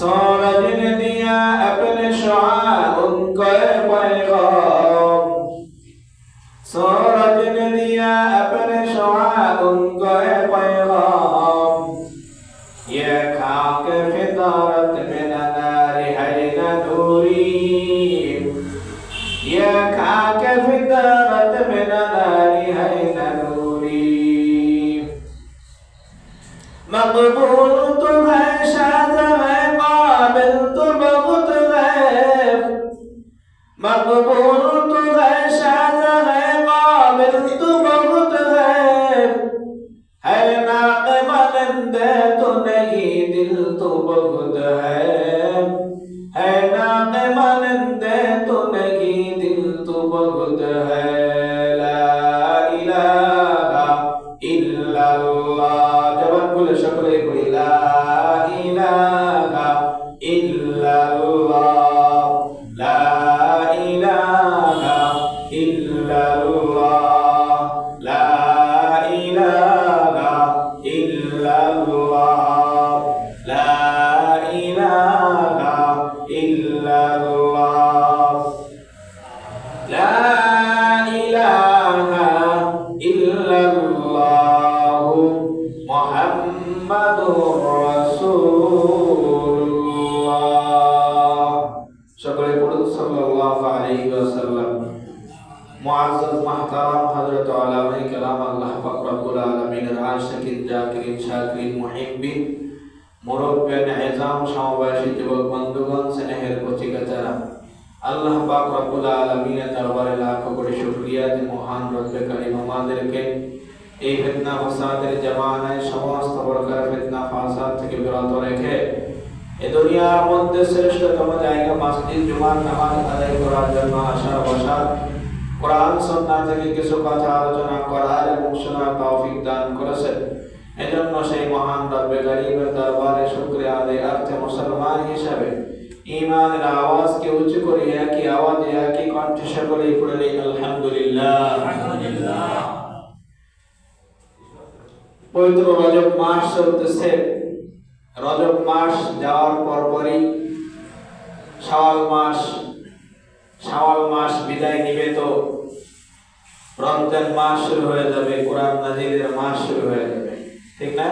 صارت الثياب شعار. সমবাসী যুবক বন্ধুগণ, স্নেহের কচিকাচারা। আল্লাহ পাক রব্বুল আলামিনের দরবারে লাখ কোটি শুকরিয়া যে মহান রব্বে কারীম এই ফিতনা ফাসাদের জামানায় সমস্ত প্রকার ফিতনা ফাসাদ থেকে বিরত রেখে এ দুনিয়ার মধ্যে শ্রেষ্ঠতম জায়গা মসজিদ, জুমার নামাজ আদায় করার জন্য আসা বসা কোরআন সুন্নাহ থেকে কিছু কথা আলোচনা করার এবং শোনার তৌফিক দান করেছেন। এজন্য সেই মহান রব্বে কারীমের দরবারে শুকরিয়া আদায় অর্থে মুসলমান হিসাবে ইমানের আওয়াজকে উঁচু করে একই আওয়াজে একই কণ্ঠে সকলেই পড়ে আলহামদুলিল্লাহ। পবিত্র রজব মাস চলতেছে। রজব মাস যাওয়ার পরপরই শাওয়াল মাস শাওয়াল মাস বিদায় নিবে তো রমজান মাস শুরু হয়ে যাবে, কোরআন নাজিরের মাস শুরু হয়ে যাবে। ঠিক না?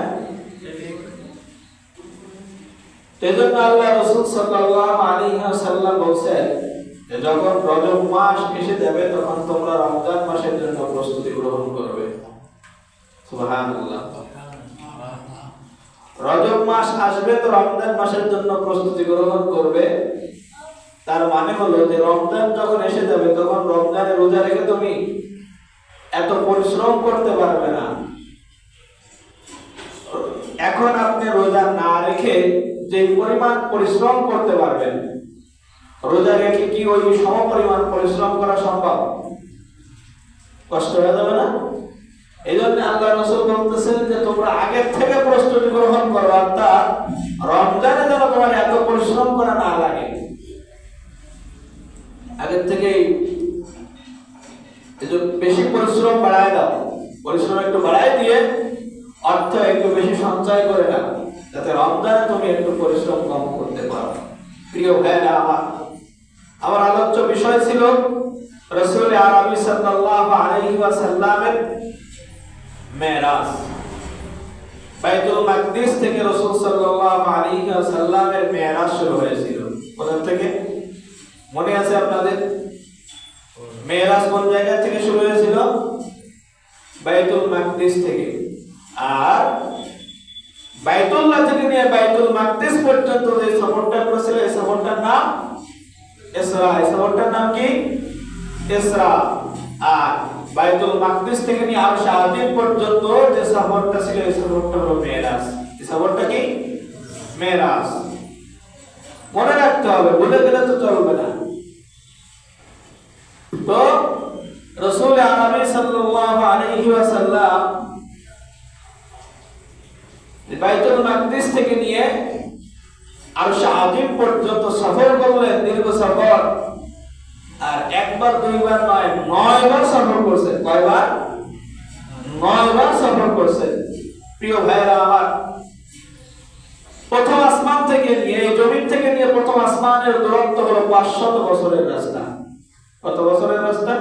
যখন রজব মাস এসে যাবে, তখন তোমরা রমজান মাসের জন্য প্রস্তুতি গ্রহণ করবে। রজব মাস আসবে তো রমজান মাসের জন্য প্রস্তুতি গ্রহণ করবে। তার মানে হলো যে রমজান যখন এসে যাবে, তখন রমজানে রোজা রেখে তুমি এত পরিশ্রম করতে পারবে না। এখন আপনি রোজা না রেখে যে পরিমাণ পরিশ্রম করতে পারবেন, রোজা রেখে কি ওই সম পরিমাণ পরিশ্রম করা সম্ভব? কষ্ট হয়ে যাবে না? এই জন্য আল্লাহ রসুল বলতেছেন যে, তোমরা আগের থেকে প্রস্তুতি গ্রহণ করো, অর্থাৎ রমজানে যেন তোমার এত পরিশ্রম করা না লাগে। আগের থেকে বেশি পরিশ্রম বাড়ায় দাও। পরিশ্রম একটু বাড়ায় দিয়ে অর্থ একটু বেশি সঞ্চয় করে নাও যাতে রমজানে তুমি একটু পরিশ্রম কম করতে পারো। প্রিয় ভাইরা আমার আমার আলোচ্য বিষয় ছিল রসুল আরবি সাল্লাল্লাহু আলাইহি ওয়াসাল্লামের মেরাজ। বাইতুল মাকদিস থেকে রাসূল সাল্লাল্লাহু আলাইহি ওয়াসাল্লামের মেরাজ শুরু হয়েছিল। কোথা থেকে? মনে আছে আপনাদের? মেরাজ কোন জায়গা থেকে শুরু হয়েছিল? বাইতুল মাকদিস থেকে। আর বাইতুল্লাহ থেকে নিয়ে বাইতুল মাকদিস পর্যন্ত যে সফরটা করেছিল, এই সফরটার নাম ইসরা এই সফরটার নাম কি? ইসরা আর বাইতুল মাকদিস থেকে নিয়ে আর শাহাদিন পর্যন্ত যে সফরটা ছিল, এই সফরটা হলো মেরাজ এই সফরটা কি? মেরাজ মনে রাখতে হবে, ভুলে গেলে তো চলবে না। তো রসুল আরবি সাল্লাল্লাহু আলাইহি ওয়াসাল্লাম বাইতুল মাকদিস থেকে নিয়ে আর শাহাদিন পর্যন্ত সফর করলেন দীর্ঘ সফর। আর একবার, দুইবার নয়, নয়বার সফর করছেন। কয়বার? নয়বার সফর করছেন। প্রিয় ভাইরা আমার, প্রথম আসমান থেকে নিয়ে, এই জমিন প্রথম আসমানের দূরত্ব হলো পাঁচশত বছরের রাস্তা। কত বছরের রাস্তা?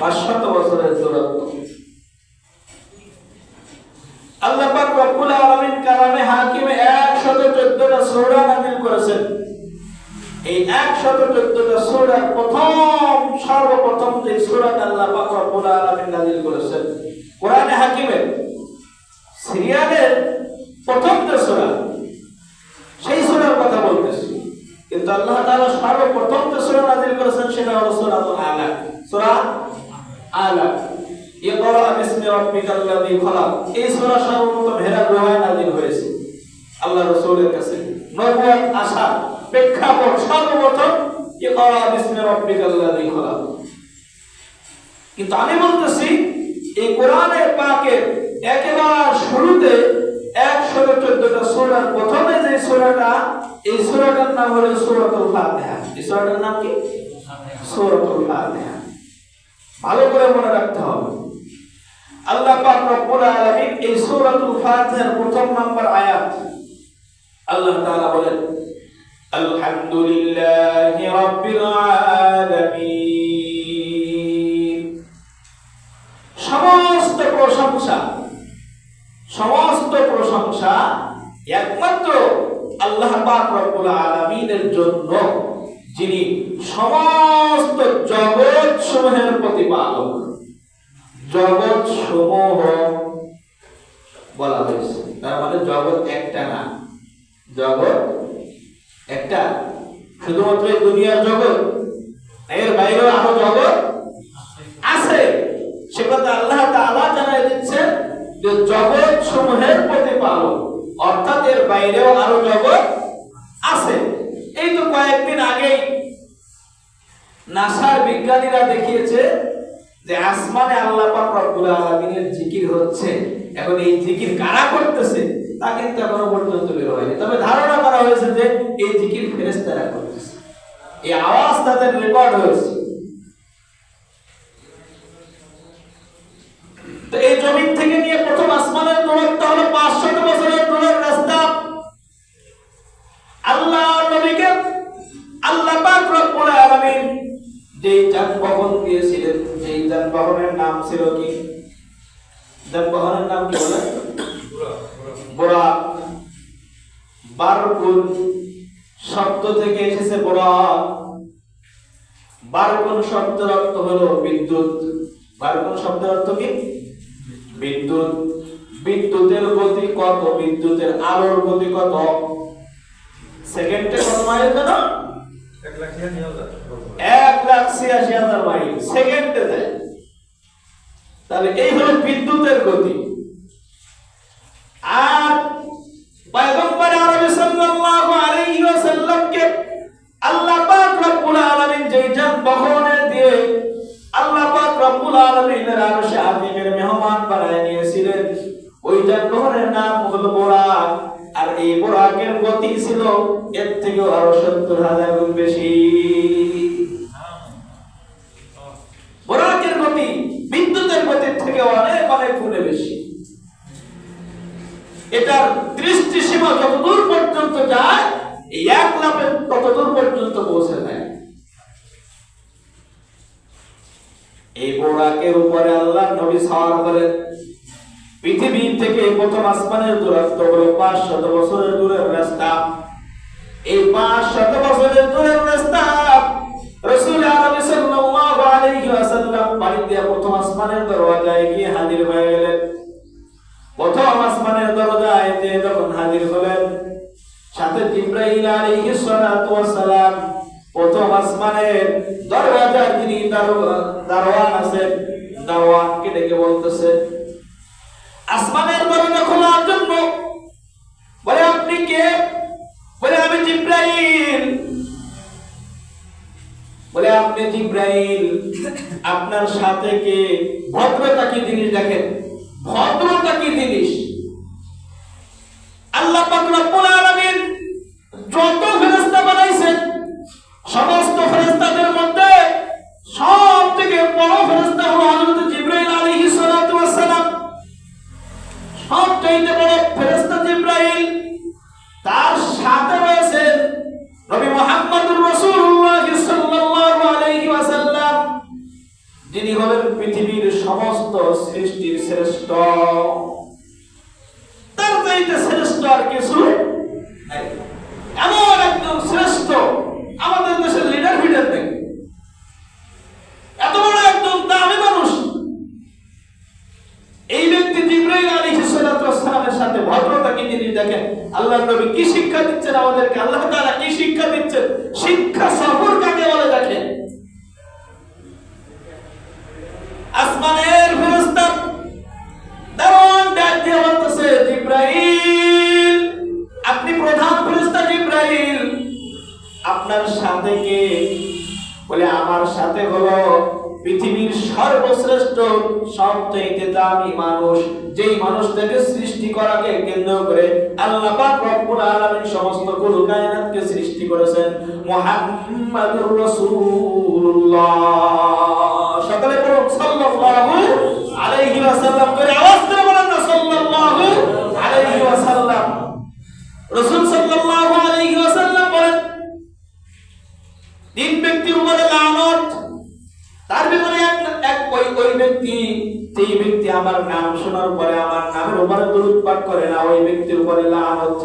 পাঁচশত বছরের দূরত্ব। আল্লাহ পাক রব্বুল আলামিন কালামে হাকিমে 114টা সূরা নাযিল করেছেন। এই 114টা সূরার প্রথম, সর্বপ্রথম যে সূরাটা আল্লাহ পাক রব্বুল আলামিন নাযিল করেছেন, কোরআনে হাকিমে, সিরিয়ালের প্রথম যে সূরা, সেই সূরার কথা বলতেছি। কিন্তু আল্লাহ তাআলা সর্বপ্রথম যে সূরা নাযিল করেছেন, সেটা হলো সূরাতুল আলাক সূরা আলাক ইকরা বিসমি রাব্বিকাল লাযী খলাক। এই সূরা নাযিল হয়েছে। আল্লাহ রাসূলের কাছে নবুয়ত প্রেক্ষাপট সর্বপ্রথম ইকরা বিসমি কিন্তু আমি বলতেছি, এই কোরআনের একেবারে শুরুতে একশো চোদ্দটা সূরার প্রথমে যে সূরাটা, এই সূরাটার নাম হলো সূরাতুল ফাতিহা। এই সূরাটার নাম কি? সূরাতুল ফাতিহা। ভালো করে মনে রাখতে হবে। আল্লাহ রব্বুল আলামিন এই সূরাতুল ফাতিহার প্রথম নাম্বার আয়াত আল্লাহ তাআলা বলেন, আলহামদুলিল্লাহি রাব্বিল আলামিন। সমস্ত প্রশংসা সমস্ত প্রশংসা একমাত্র আল্লাহ পাক রব্বুল আলামিনের জন্য, যিনি সমস্ত জগৎ সমূহের প্রতিপালক। জগৎ সমূহ বলা হয়েছে। তার মানে জগৎ একটা না। জগৎ একটা। শুধুমাত্র দুনিয়ার জগৎ? এর বাইরেও আরও জগৎ আছে। সে কথা আল্লাহ তাআলা জানাই দিচ্ছেন যে জগৎ সমূহের প্রতিপালক। অর্থাৎ এর বাইরেও আরও জগৎ আছে। এই তো কয়েকদিন আগেই নাসার বিজ্ঞানীরা দেখিয়েছে যে আসমানে আল্লাহ পাক রব্বুল আলামিনের জিকির হচ্ছে, এখন এই জিকির কারা করতেছে, তা কিন্তু এখনও পর্যন্ত বের হয়নি। তবে ধারণা করা হয়েছে যে এই জিকির ফেরেশতারা করতেছে। এই আওয়াজ তাদের রেকর্ড হয়েছে। তো এই জমিন থেকে নিয়ে প্রথম আসমানের দূরত্ব হলো পাঁচশত বছরের দূরের রাস্তা। আল্লাহ নবীকে আল্লাহ পাক রব্বুল যেই যানবাহনের নাম ছিল কি? যানবাহনের নাম কি বলে? বোরা বারকুন শব্দ থেকে এসেছে বোরা বারকুন শব্দের অর্থ হলো বিদ্যুৎ। বারকুন শব্দের অর্থ কি? বিদ্যুৎ। বিদ্যুতের গতি কত? বিদ্যুতের আলোর গতি কত? সেকেন্ডে কত মাইল জানো এক লাখ ছিয়াশি হাজার মাইল। সেকেন্ডে দেয় তাহলে এই হলো বিদ্যুতের গতি। আর পয়গম্বর আরবি সাল্লাল্লাহু আলাইহি ওয়াসাল্লামকে আল্লাহ পাক রব্বুল আলামিন যেই যানবাহনে দিয়ে আল্লাহ পাক রব্বুল আলামিনের আরশে আযীমের মেহমান বানায় নিয়েছিলেন। ওই যানবাহনের নাম হলো বোরাক। আর এই বোরাকের গতি ছিল এর থেকেও আরও সত্তর হাজার গুণ বেশি। বোরাকের গতি বিদ্যুতের গতির থেকে অনেক অনেক গুণে বেশি। এটার দৃষ্টি সীমা যত দূর পর্যন্ত যায়, এই এক লাভে তত দূর পর্যন্ত পৌঁছে যায়। এই বোরাকের উপরে আল্লাহ নবী সাওয়ার করেন পৃথিবী থেকে প্রথম আসমানের দূরত্ব হলো পাঁচ শত বছরের দূরের রাস্তা। এই পাঁচ শত বছরের দূরের রাস্তা আসমানের দরওয়াজায় গিয়ে হাজির হয়ে গেলেন। প্রথম আসমানের দরজায় যে যখন হাজির হলেন, সাথে জিব্রাইল আলাইহিস সালাতু ওয়াস সালাম, প্রথম আসমানের দরওয়াজার যিনি দারোয়া- দারোয়ান আছেন, দারোয়ানকে ডেকে বলতেছে, আসমানের দরজা খোলার জন্য বলে আপনি কে? বলে আমি জিব্রাইল। বলে, আপনি জিব্রাইল, আপনার সাথে কে? ভদ্রতা কি জিনিস দেখেন? ভদ্রতা কি জিনিস? আল্লাহ পাক রব্বুল আলামিন যত ফেরেশতা বানাইছেন, সমস্ত ফেরেশতাদের মধ্যে সব থেকে বড় ফেরেশতা হলো হযরত জিবরাইল আলাইহিস সালাতু ওয়াস সালাম সবচাইতে বড় ফেরেশতা জিবরাইল তার সাথে রয়েছেন নবী মুহাম্মদুর রাসূলুল্লাহ পৃথিবীর সমস্ত সৃষ্টির শ্রেষ্ঠ। তার চাইতে শ্রেষ্ঠ আর কিছু এমন একজন শ্রেষ্ঠ আমাদের দেশের লিডার ফিডার নেই এত বড় একজন দামি মানুষ। এই ব্যক্তি জিব্রাইল আলাইহিস সালাতু ওয়াসসালামের সাথে ভদ্রতা কি জিনিস দেখেন? আল্লাহ নবী কি শিক্ষা দিচ্ছেন আমাদেরকে? আল্লাহ তাআলা কি শিক্ষা দিচ্ছেন? শিক্ষা সফর আমার সাথে হলো পৃথিবীর সর্বশ্রেষ্ঠ সবচাইতে দামি মানুষ, যেই মানুষটাকে সৃষ্টি করাকে কেন্দ্র করে আল্লাহ পাক রব্বুল আলামিন সমস্ত কুল কায়নাতকে সৃষ্টি করেছেন মুহাম্মাদুর রাসূলুল্লাহ। সকালে পড়ুন সাল্লাল্লাহু আলাইহি ওয়াসাল্লাম, করে আওয়াজ করে বলেন না, সাল্লাল্লাহু আলাইহি ওয়াসাল্লাম। রাসূল সাল্লাল্লাহু তিন ব্যক্তির উপরে লানত। তার ভিতরে এক এক ওই ওই ব্যক্তি, যেই ব্যক্তি আমার নাম শোনার পরে আমার নামের উপরে দরুদ পাঠ করে না, ওই ব্যক্তির উপরে লানত।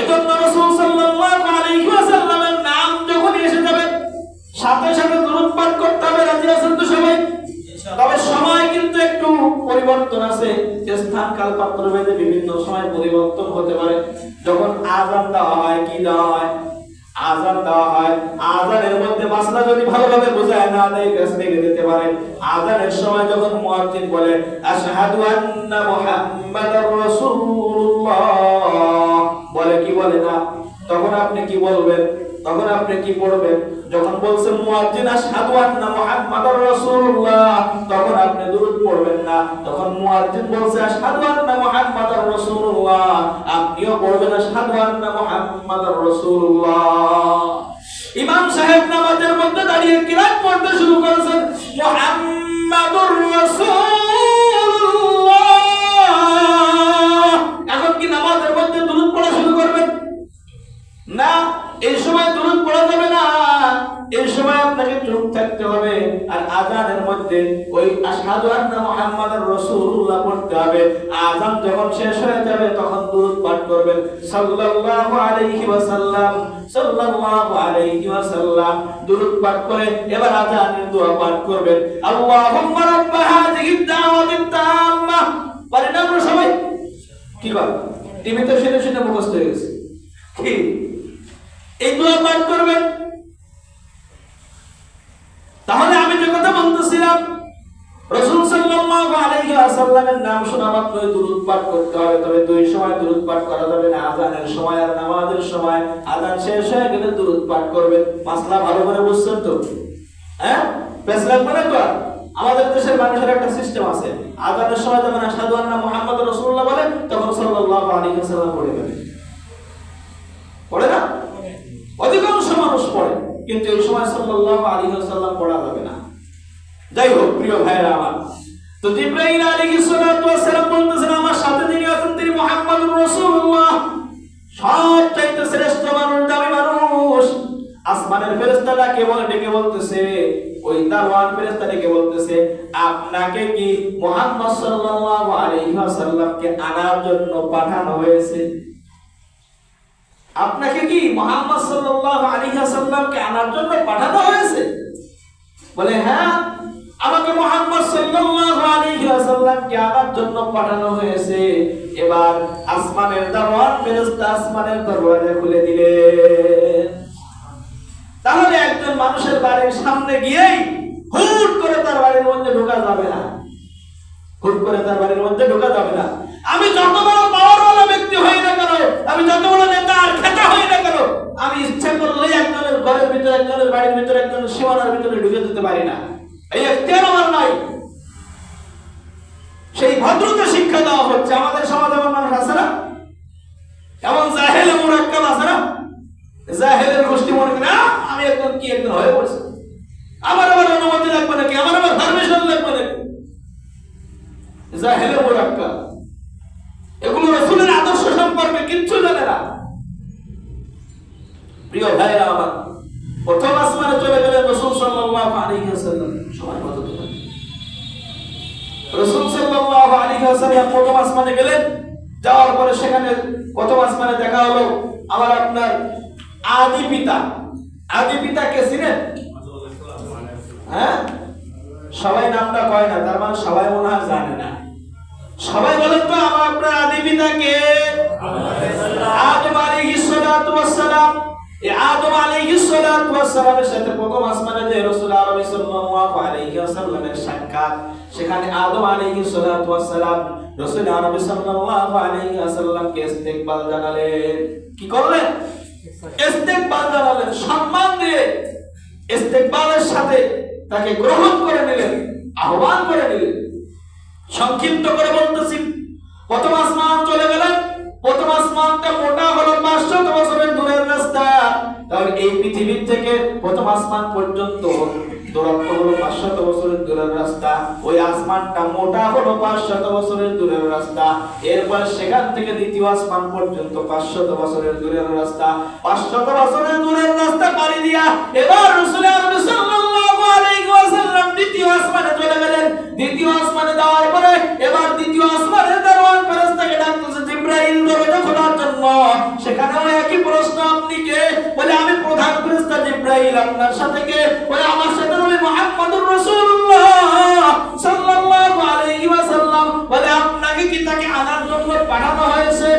এজন্য রাসূল সাল্লাল্লাহু আলাইহি ওয়াসাল্লামের নাম যখন এসে যাবে, সাথে সাথে দরুদ পাঠ করতে হবে, রাজি আছেন তো সবাই? তবে সময় কিন্তু একটু পরিবর্তন আছে। স্থান কাল পাত্র ভেদে বিভিন্ন সময় পরিবর্তন হতে পারে। যখন আজান দেওয়া হয়, কি দেওয়া হয়? আজান দেওয়া হয়। আজানের মধ্যে মাসলা যদি ভালোভাবে বোঝায়, না দেয়, বেশ লেগে যেতে পারে। আজানের সময় যখন মুয়াজ্জিন বলে, আশহাদু আন্না মুহাম্মাদার রাসূলুল্লাহ, বলে কি বলে না? তখন আপনি কি বলবেন? তখন আপনি কি পড়বেন? যখন বলছে মুয়াজ্জিন, আশহাদু আন্না মুহাম্মাদার রাসূলুল্লাহ, তখন আপনি দুরূদ পড়বেন না। তখন মুয়াজ্জিন বলছে, আশহাদু আন্না মুহাম্মাদার রাসূলুল্লাহ, আপনিও পড়বেন, আশহাদু আন্না মুহাম্মাদার রাসূলুল্লাহ মধ্যে দাঁড়িয়ে কিরাত পড়তে শুরু করেছেন আশহাদু আন্না মুহাম্মাদার রাসূলুল্লাহ পড়তে হবে। আজান যখন শেষ হয়ে যাবে, তখন দুরুদ পাঠ করবেন। সাল্লাল্লাহু আলাইহি ওয়াসাল্লাম, সাল্লাল্লাহু আলাইহি ওয়াসাল্লাম, দুরুদ পাঠ করে এবার আজানের দোয়া পাঠ করবেন। আল্লাহুম্মা রাব্বা হাযিহি দাওয়াতিত তাম্মা পারেন আমরা কি বল টিভিতে শুনে শুনে মুখস্থ হয়ে গেছে। কি? এই দোয়া পাঠ করবেন? তাহলে আমি যে কথা বলতেছিলাম সময় হয়ে গেলে দুরূদ পাঠ করবেন। মাসলা ভালো করে বুঝছেন তো? পেছ লাগবে না তো আমাদের দেশের মানুষের একটা সিস্টেম আছে। আযানের সময় যখন আশহাদু আন্না মুহাম্মাদুর রাসূলুল্লাহ বলে তখন না? অধিকাংশ মানুষ পড়ে, কিন্তু এই সময় সাল্লাল্লাহু আলাইহি ওয়াসাল্লাম পড়া যাবে না। যাই হোক, প্রিয় ভাইরা আমার। তো জিব্রাইল আলাইহিস সালাতু ওয়াসসালাম বলতেছেন, আমার সাথে যিনি আছেন তিনি মুহাম্মাদুর রাসূলুল্লাহ। সব চাইতে শ্রেষ্ঠ মানুষ, দামি মানুষ। আসমানের ফেরেশতা ডাকে বলে ডেকে বলতেছে, ওই দারওয়ান ফেরেশতা ডেকে বলতেছে, আপনাকে কি মুহাম্মদ সাল্লাল্লাহু আলাইহি ওয়াসাল্লামকে আনার জন্য পাঠানো হয়েছে? আপনাকে কি মোহাম্মদ সাল্লাল্লাহু আলাইহি ওয়াসাল্লামকে আনার জন্য পাঠানো হয়েছে? বলে হ্যাঁ আমাকে মোহাম্মদ সাল্লাল্লাহু আলাইহি ওয়াসাল্লামকে আনার জন্য পাঠানো হয়েছে। এবার আসমানের দরওয়ান, ফেরেশতা আসমানের দরওয়াজা খুলে দিলেন তাহলে একজন মানুষের বাড়ির সামনে গিয়েই হুট করে তার বাড়ির মধ্যে ঢোকা যাবে না। হুট করে তার বাড়ির মধ্যে ঢোকা যাবে না। আমি যত বড় পাওয়ারওয়ালা ব্যক্তি হই না কেন, আমি যত বড় নেতা আর খেতা হই না কেন, আমি ইচ্ছা করলে একজনের ঘরের ভিতরে, একজনের বাড়ির ভিতরে, একজনের সীমানার ভিতরে ঢুকে যেতে পারি না। এই এখতিয়ার আমার নাই। সেই ভদ্রতা শিক্ষা দেওয়া হচ্ছে। আমাদের সমাজে এমন মানুষ আছে না? এমন জাহেলে মুরাক্কাব আছে না? জাহেলের গোষ্ঠী মনে করে রাসূল আরবি সাল্লাল্লাহু আলাইহি ইস্তেকবাল কি করলেন? ইস্তেকবাল জানালেন। সম্মান দিয়ে ইস্তেকবালের সাথে তাকে গ্রহণ করে নিলেন, আহ্বান করে নিলেন। সংক্ষিপ্ত করে বলতেছি, প্রথম আসমান চলে গেলেন। প্রথম আসমানটা মোটা হলো পাঁচশত বছরের দূরের রাস্তা। তাহলে এই পৃথিবীর থেকে প্রথম আসমান পর্যন্ত দূরত্ব হলো বছরের দূরের রাস্তা। ওই আসমানটা মোটা হলো বছরের দূরের রাস্তা। এরপর সেখান থেকে দ্বিতীয় আসমান পর্যন্ত বছরের দূরের রাস্তা। বছরের দূরের রাস্তা পাড়ি দিয়া এবার রসুল দ্বিতীয় আসমানে চলে গেলেন। দ্বিতীয় আসমানে যাওয়ার পরে এবার দ্বিতীয় দারোয়ান ফেরেশতাকে ডাকতেছে জিব্রাইল দরজা জন্য। সেখানেও একই প্রশ্ন, আপনি কে? বলে, আমি প্রধান ফেরেশতা জিব্রাইল আপনার সাথে কে বলে আমার সাথে নবী মুহাম্মদুর রাসূলুল্লাহ সাল্লাল্লাহু আলাইহি ওয়াসাল্লাম বলে, আপনাকে কি তাকে আনার জন্য পাঠানো হয়েছে?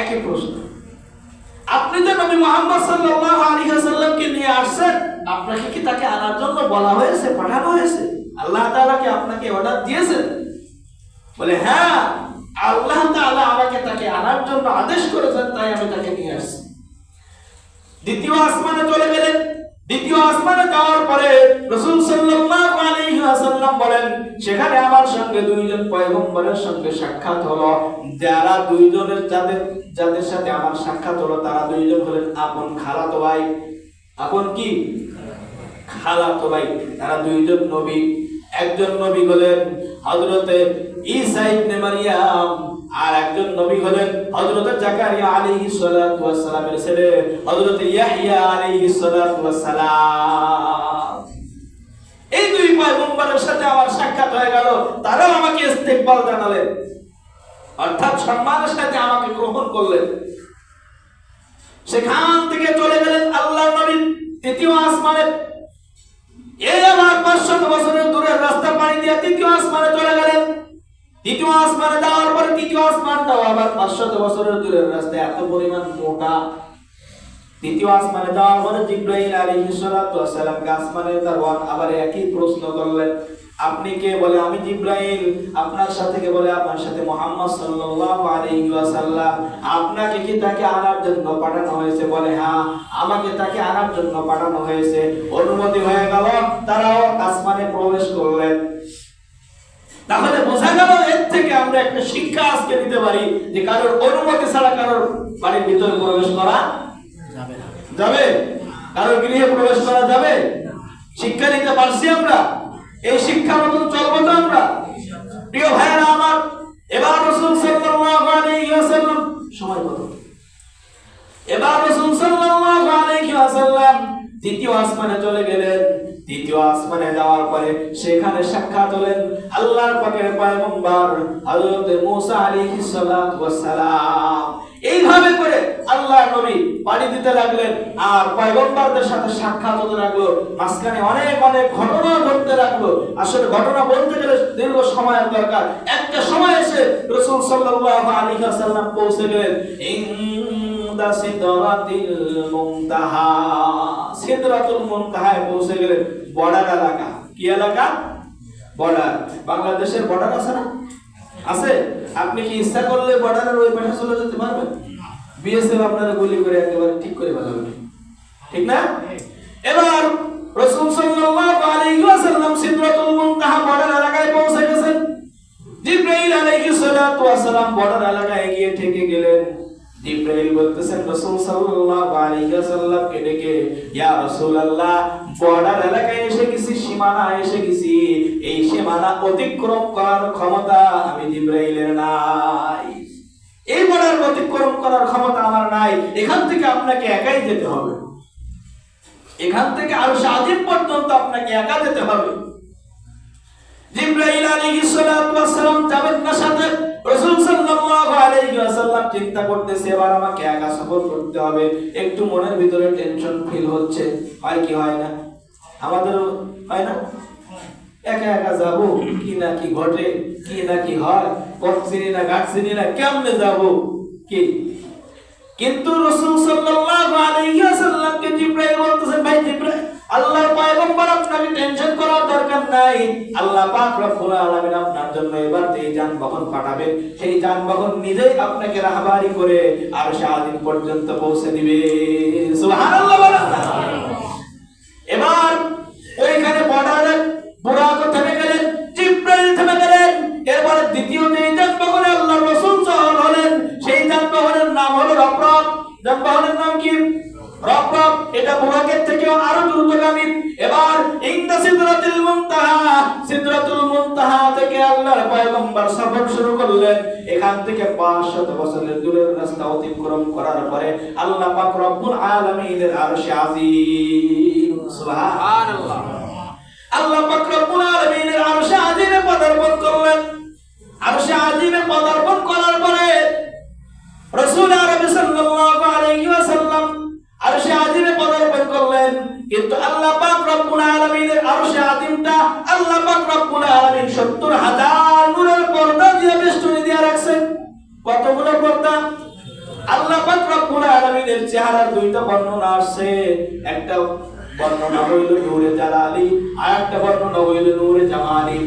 একই প্রশ্ন। আপনি তো নবী মোহাম্মদ সাল্লাল্লাহু আলাইহি ওয়াসাল্লামকে নিয়ে আসছেন। আপনাকে কি তাকে আনার জন্য বলা হয়েছে, পাঠানো হয়েছে? আল্লাহ তাআলা কি আপনাকে অর্ডার দিয়েছেন? বলে হ্যাঁ আল্লাহ তাআলা আমাকে তাকে আনার জন্য আদেশ করেছেন, তাই আমি তাকে নিয়ে আসছি। দ্বিতীয় আসমানে চলে গেলেন। দ্বিতীয় আসমানে যাওয়ার পরে রাসূল সাল্লাল্লাহু আলাইহি ওয়াসাল্লাম বলেন, সেখানে আমার সঙ্গে দুইজন পয়গম্বরের সঙ্গে সাক্ষাৎ হলো। যারা দুইজনের যাদের যাদের সাথে আমার সাক্ষাৎ হলো, তারা দুইজন হলেন আপন খালাতো ভাই। আপন কি? খালাতো ভাই। তারা দুইজন নবী। একজন নবী হলেন হযরতে ঈসা ইবনে মারিয়াম। আর একজন নবী হলেন হযরত জাকারিয়া আলাইহিস সালাতু ওয়াস সালামের ছেলে, হযরত ইয়াহইয়া আলাইহিস সালাতু ওয়াস সালাম এই দুই পয়গম্বরের সাথে আমার সাক্ষাৎ হয়ে গেল, তারাও আমাকে ইস্তেকবাল জানালেন। অর্থাৎ সম্মানের সাথে আমাকে গ্রহণ করলেন। সেখান থেকে চলে গেলেন আল্লাহ নবী তৃতীয় আসমানে। এই আমার পাঁচশত বছরের দূরের রাস্তা পাড়ি দিয়ে তৃতীয় আসমানে চলে গেলেন। দ্বিতীয় আসমানে পরে তৃতীয় আসমানটাও আবার বছরের দূরের রাস্তা, এত পরিমাণ আসমানে যাওয়ার পরে সালাতু আসমানের আবার একই প্রশ্ন করলেন, আপনি কে? বলে, আমি জিব্রাইল, আপনার সাথে কে? বলে, আপনার সাথে মোহাম্মদ সাল্লাল্লাহু আলাইহি ওয়াসাল্লাম। আপনাকে কি তাকে আনার জন্য পাঠানো হয়েছে? বলে হ্যাঁ আমাকে তাকে আনার জন্য পাঠানো হয়েছে। অনুমতি হয়ে গেল, তারাও আসমানে প্রবেশ করলেন। তাহলে বোঝা গেল এর থেকে আমরা একটা শিক্ষা আজকে নিতে পারি যে কারোর অনুমতি ছাড়া কারোর বাড়ির ভিতরে প্রবেশ করা যাবে যাবে? কারোর গৃহে প্রবেশ করা যাবে? শিক্ষা নিতে পারছি আমরা? এই শিক্ষা মতন চলবো তো আমরা? প্রিয় ভাইয়েরা আমার, এবার রসুল সাল্লাল্লাহু সময় কত? এবার রসুল সাল্লাল্লাহু দ্বিতীয় আসমানে চলে গেলেন। দ্বিতীয় আসমানে যাওয়ার পরে সেখানে সাক্ষাৎ হলেন আল্লাহর পাকের পয়গম্বর, হযরত মুসা আলাইহিস ওয়াস সালাম। এইভাবে করে আল্লাহ নবী পানি দিতে লাগলেন আর পয়গম্বরদের সাথে সাক্ষাৎ হতে লাগল। মাঝখানে অনেক অনেক ঘটনা ঘটতে লাগল। আসলে ঘটনা বলতে গেলে দীর্ঘ সময়ের দরকার। একটা সময় এসে রাসূল সাল্লাল্লাহু আলাইহি ওয়াসাল্লাম পৌঁছে গেলেন। ইনদা সিদরাতিল মুনতাহা। সিদরাতুল মুনতাহায় পৌঁছে গেলেন বর্ডার এলাকা। কি এলাকা? বর্ডার। বাংলাদেশের বর্ডার আছে না? আছে? আপনি কি ইচ্ছা করলে বর্ডারের ওই পাশে চলে যেতে পারবেন? বিএসএফ আপনারা গুলি করে একেবারে ঠিক করে ফেলাবে ঠিক না? এবার রাসূল সাল্লাল্লাহু আলাইহি ওয়াসাল্লাম সিদরাতুল মুনতাহা বর্ডার এলাকায় পৌঁছে গেছেন। জিব্রাইল আলাইহিস সালাতু ওয়াসালাম বর্ডার এলাকায় গিয়ে ঠেকে গেলেন। জিব্রাইল বলতেছেন, রাসূল সাল্লাল্লাহু আলাইহি ওয়াসাল্লামকে ডেকে, ইয়া রাসূলুল্লাহ, বর্ডার এলাকায় এসে গেছি সীমানা এসে গেছি। এই সীমানা অতিক্রম করার ক্ষমতা আমি জিব্রাইলের নাই। এই বর্ডার অতিক্রম করার ক্ষমতা আমার নাই। এখান থেকে আপনাকে একাই যেতে হবে। এখান থেকে আরও সাজিম পর্যন্ত আপনাকে একা যেতে হবে। জিব্রাইল আলাইহিস সালাম যাবেন না সাথে। রাসূল সাল্লাল্লাহু চিন্তা করতেছে, এবার আমাকে একা করতে হবে। একটু মনের ভিতরে টেনশন ফিল হচ্ছে। হয় কি হয় না? আমাদের হয় না? একা একা যাব? কি না কি ঘটে? কি না কি হয়? চিনি না ঘাট চিনি যাব? কি? কিন্তু রাসূল সাল্লাল্লাহু আলাইহি ওয়াসাল্লামকে জিব্রাইল বলতেছেন ভাই জিব্রাইল আল্লাহর পয়গম্বর টেনশন করার দরকার নাই। আল্লাহ পাক রব্বুল আলামিন আপনার জন্য এবার যে যানবাহন পাঠাবেন সেই যানবাহন নিজেই আপনাকে রাহবারি করে আর সারাদিন পর্যন্ত পৌঁছে দিবে। সুবহানাল্লাহ? এবার ওইখানে থেমে গেলেন জিব্রাইল থেমে গেলেন। পাক রব্বুল আলামিনের আরশে আজিম। সুবহানাল্লাহ। আল্লাহ পাক রব্বুল আলামিনের আরশে আজিমে পদার্পণ করলেন। আরশে আজিমে পদার্পণ করার পরে রাসূল আরবি সাল্লাল্লাহু আলাইহি ওয়াসাল্লাম আরশে আজিমে পদার্পণ করলেন। কিন্তু আল্লাহ পাক রব্বুল আলামিনের আরশে আজিমটা আল্লাহ পাক রব্বুল আলামিন 70 হাজার নূরের পর্দা দিয়ে বেষ্টনী দিয়ে রাখছেন। কতগুলো পর্দা? আল্লাহ পাক রব্বুল চেহারার দুইটা বর্ণনা আছে একটা বর্ণনা হইল নূরে জালালি, আর একটা বর্ণনা হইল নূরে জামালি।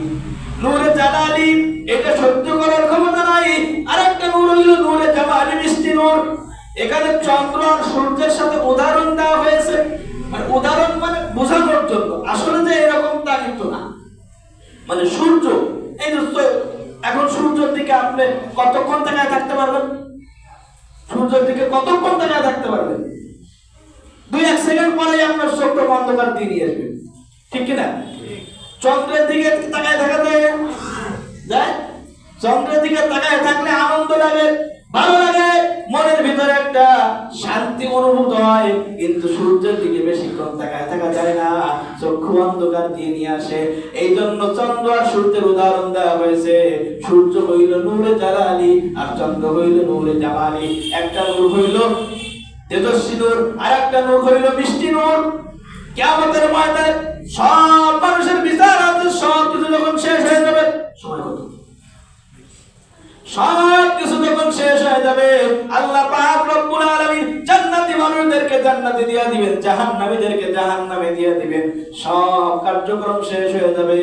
নূরে জালালি, এটা সহ্য করার ক্ষমতা নাই। আর একটা নূর হইল নূরে জামালি মিষ্টি নূর। এখানে চন্দ্র আর সূর্যের সাথে উদাহরণ দেওয়া হয়েছে। মানে উদাহরণ মানে বোঝানোর জন্য। আসলে যে এরকম তা কিন্তু না। মানে সূর্য, এই এখন সূর্যের দিকে আপনি কতক্ষণ তাকায় থাকতে পারবেন? সূর্যের দিকে কতক্ষণ তাকায় থাকতে পারবেন দুই এক সেকেন্ড পরে আপনার চোখটা অন্ধকার দিয়ে নিয়ে আসবেন ঠিক কিনা? চন্দ্রের দিকে তাকায় দেখাতে যায় চন্দ্রের দিকে তাকায় থাকলে আনন্দ লাগে। ভালো লাগে, মনের ভিতরে একটা শান্তি অনুভূত হয়, কিন্তু সূর্যের দিকে বেশিক্ষণ তাকায় থাকা যায় না, চক্ষু অন্ধকার দিয়ে নিয়ে আসে। এই জন্য চন্দ্র আর সূর্যের উদাহরণ দেওয়া হয়েছে। সূর্য হইল নূরে জালালি, আর চন্দ্র হইল নূরে জামালি। একটা নূর হইল তেজস্বী নূর, আর একটা নূর হইল মিষ্টি নূর। কিয়ামতের ময়দানে সব মানুষের বিচার আছে সব কিছু যখন শেষ হয়ে যাবে, সময় কত? সব কিছু যখন শেষ হয়ে যাবে, আল্লাহ পাক রব্বুল আলামিন জান্নাতি মানুষদেরকে জান্নাতে দিয়ে দিবেন, জাহান্নামীদেরকে জাহান্নামে দিয়ে দিবেন। সব কার্যক্রম শেষ হয়ে যাবে,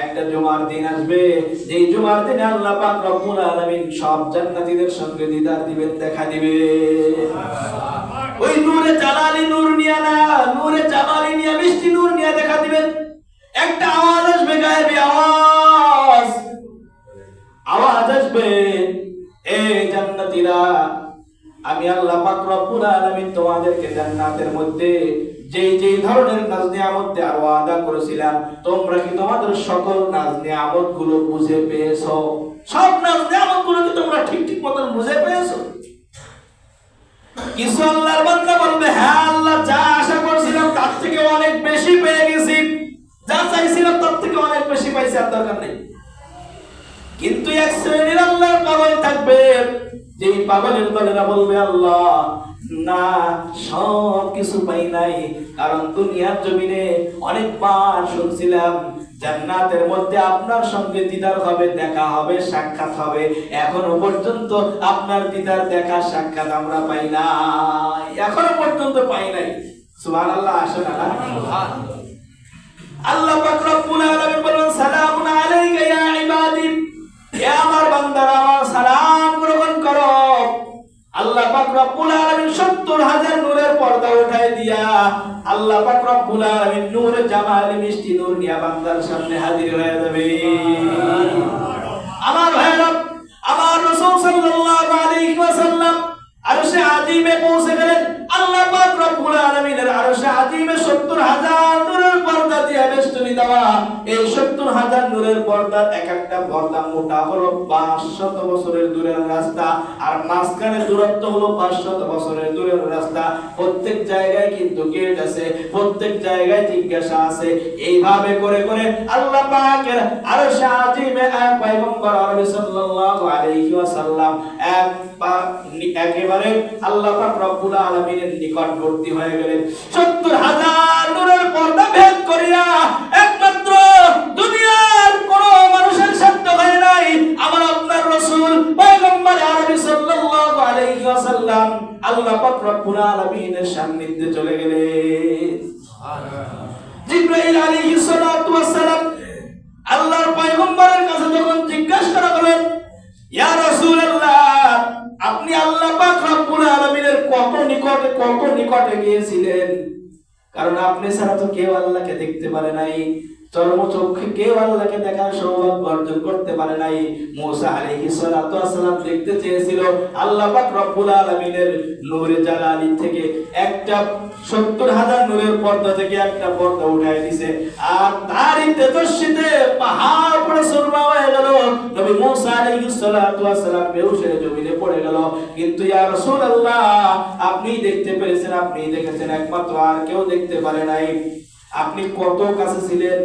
একটা জুমার দিন আসবে। যেই জুমার দিনে আল্লাহ পাক রব্বুল আলামিন সব জান্নাতীদের সঙ্গে দিদার দিবেন, দেখা দিবে। ওই নূরে জালালি নূর নিয়ে না, নূরে জামালি নিয়ে, মিষ্টি নূর নিয়ে দেখা দিবেন। একটা আওয়াজ আসবে, গায়েবী আওয়াজ। আওয়াজ আসবে, এ জান্নাতীরা, আমি আল্লাহ পাক রব্বুল আলামিন তোমাদেরকে জান্নাতের মধ্যে যে যেই ধরনের নাজ নিয়ামত দেওয়ার ওয়াদা করেছিলাম, তোমরা কি তোমাদের সকল নাজ নিয়ামতগুলো বুঝে পেয়েছ? সব নাজ নিয়ামতগুলো কি তোমরা ঠিক ঠিক মতন বুঝে পেয়েছ? কিছু আল্লাহর বান্দা বলবে হ্যাঁ আল্লাহ যা আশা করছিলাম তার থেকে অনেক বেশি পেয়ে গেছি। যা চাইছিলাম তার থেকে অনেক বেশি পাইছি, আর দরকার নেই। কিন্তু এক শ্রেণির আল্লাহর পাগল থাকবে। যেই পাগলের দলেরা বলবে আল্লাহ না সব কিছু পাই নাই। কারণ দুনিয়ার জমিনে অনেকবার শুনছিলাম জান্নাতের মধ্যে আপনার সঙ্গে দিদার হবে দেখা হবে সাক্ষাৎ হবে। এখনও পর্যন্ত আপনার দিদার দেখা সাক্ষাৎ আমরা পাই নাই এখনও পর্যন্ত পাই নাই। সুবহানাল্লাহ আসে না। না? আল্লাহ পাক রব্বুল আলামিন বলেন সালামুন আলাইকা ইয়া রব্বুল আলামিন 70 হাজার নূরের পর্দা উঠায় দিয়া আল্লাহ পাক রব্বুল আলামিন নূর, জামাল, মিষ্টি নূর নিয়া বান্দার সামনে হাজির হয়ে যাবে। আমার ভাইরা আমার রাসূল সাল্লাল্লাহু আলাইহি ওয়াসাল্লাম আরশে আজিমে পৌঁছে গেলেন। আল্লাহ পাক রব্বুল আলামিনের আরশে আজিমে 70000 নূরের পর্দা দিয়ে বেষ্টনী দেওয়া। এই 70000 নূরের পর্দার এক একটা পর্দা মোটা হলো 500 বছরের দূরের রাস্তা, আর মাঝখানে দূরত্ব হলো 500 বছরের দূরের রাস্তা। প্রত্যেক জায়গায় কিন্তু গেট আছে, প্রত্যেক জায়গায় জিজ্ঞাসা আছে। এইভাবে করে করে আল্লাহ পাকের আরশে আজিমে এক পয়গম্বর আরবি সাল্লাল্লাহু আলাইহি ওয়াসাল্লাম এক পা একেবারে আল্লাহ পাক রব্বুল আলামিনের নিকটবর্তী হয়ে গেলেন। 70000 নূরের পর্দা ভেদ করিয়া একমাত্র দুনিয়ার কোন মানুষের সাধ্য হয় নাই। আমার আপনার রাসূল পয়গম্বর আরবি সাল্লাল্লাহু আলাইহি ওয়াসাল্লাম আল্লাহ পাক রব্বুল আলামিনের সান্নিধ্যে চলে গেলেন। জিব্রাইল আলাইহিস সালাতু ওয়াস আল্লাহর পয়গম্বরের কাছে যখন জিজ্ঞাসা করা হলেন ইয়া রাসূলুল্লাহ, আপনি আল্লাহ পাক কত নিকটে কত নিকটে গিয়েছিলেন? কারণ আপনি ছাড়া তো কেউ আল্লাহকে দেখতে পারে নাই। কেউ আল্লাহকে দেখার সৌভাগ্য অর্জন করতে পারে নাই। দেখতে চেয়েছিল আল্লাহ পাক রব্বুল আলামিনের নূরে জালালি থেকে। একটা সত্তর হাজার নূরের পর্দা থেকে একটা পর্দা উঠাই দিছে। আর তারই তেজস্বিতে পাহাড় নবী মুসা আলাইহিস সালাতু ওয়াস সালাম বেহুশের জমিনে পড়ে গেল। কিন্তু ইয়া রাসূলুল্লাহ, আপনি দেখতে পেরেছেন আপনি দেখেছেন, একমাত্র আর কেউ দেখতে পারে নাই। আপনি কত কাছে ছিলেন?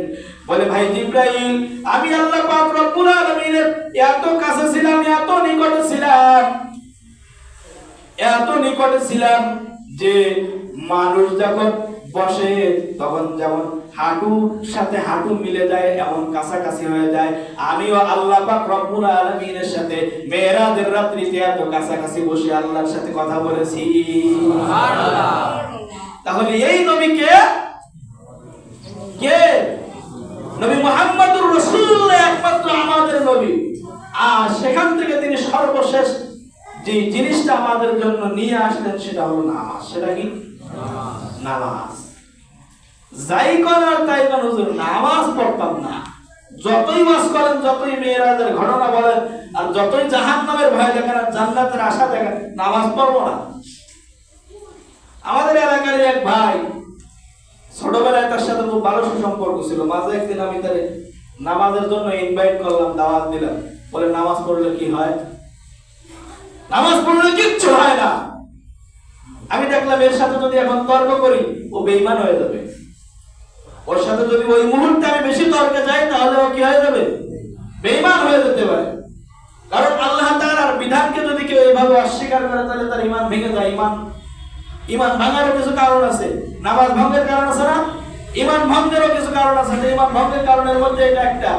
বলে, ভাই জিব্রাইল, আমি আল্লাহ পাক রব্বুল আলামিনের এত কাছে ছিলাম, এত নিকটে ছিলাম, এত নিকটে ছিলাম যে মানুষ যখন বসে তখন যেমন হাঁটুর সাথে হাঁটু মিলে যায় এমন কাছাকাছি হয়ে যায়। আমিও আল্লাহ পাক রব্বুল আলামিনের সাথে মেরাজের রাত্রিতে এত কাছাকাছি বসে আল্লাহর সাথে কথা বলেছি। তাহলে এই নবীকে কে? নবী মুহাম্মদুর রাসূলুল্লাহ একমাত্র আমাদের নবী। আর সেখান থেকে তিনি সর্বশেষ যে জিনিসটা আমাদের জন্য নিয়ে আসলেন সেটা হলো নামাজ। সেটা কি? নামাজ। যাই করার তাই নামাজ পড়তাম না। যতই মাস করেন, যতই মেয়েরাদের ঘটনা বলেন, আর যতই জাহান নামের ভয় দেখেন, আর জান্নাতের আশা দেখেন, নামাজ না। আমাদের এলাকার এক ভাই, ছোটবেলায় তার সাথে খুব ভালো সুসম্পর্ক ছিল। মাঝে একদিন আমি তার নামাজের জন্য ইনভাইট করলাম, দাওয়াত দিলাম। বলে, নামাজ পড়লে কি হয়? নামাজ পড়লে কিচ্ছু হয় না। আমি দেখলাম এর সাথে যদি এখন তর্ক করি, ও বেইমান হয়ে যাবে। ওর সাথে যদি ওই মুহূর্তে আমি বেশি তর্কে যাই, তাহলে ও কি হয়ে যাবে? বেইমান হয়ে যেতে পারে। কারণ আল্লাহ তাআলার বিধানকে যদি কেউ এইভাবে অস্বীকার করে, তাহলে তার ইমান ভেঙে যায়। ইমান ইমান ভাঙারও কিছু কারণ আছে। নামাজ ভঙ্গের কারণ আছে না? ইমান ভঙ্গেরও কিছু কারণ আছে। যে ইমান ভঙ্গের কারণের মধ্যে এটা একটা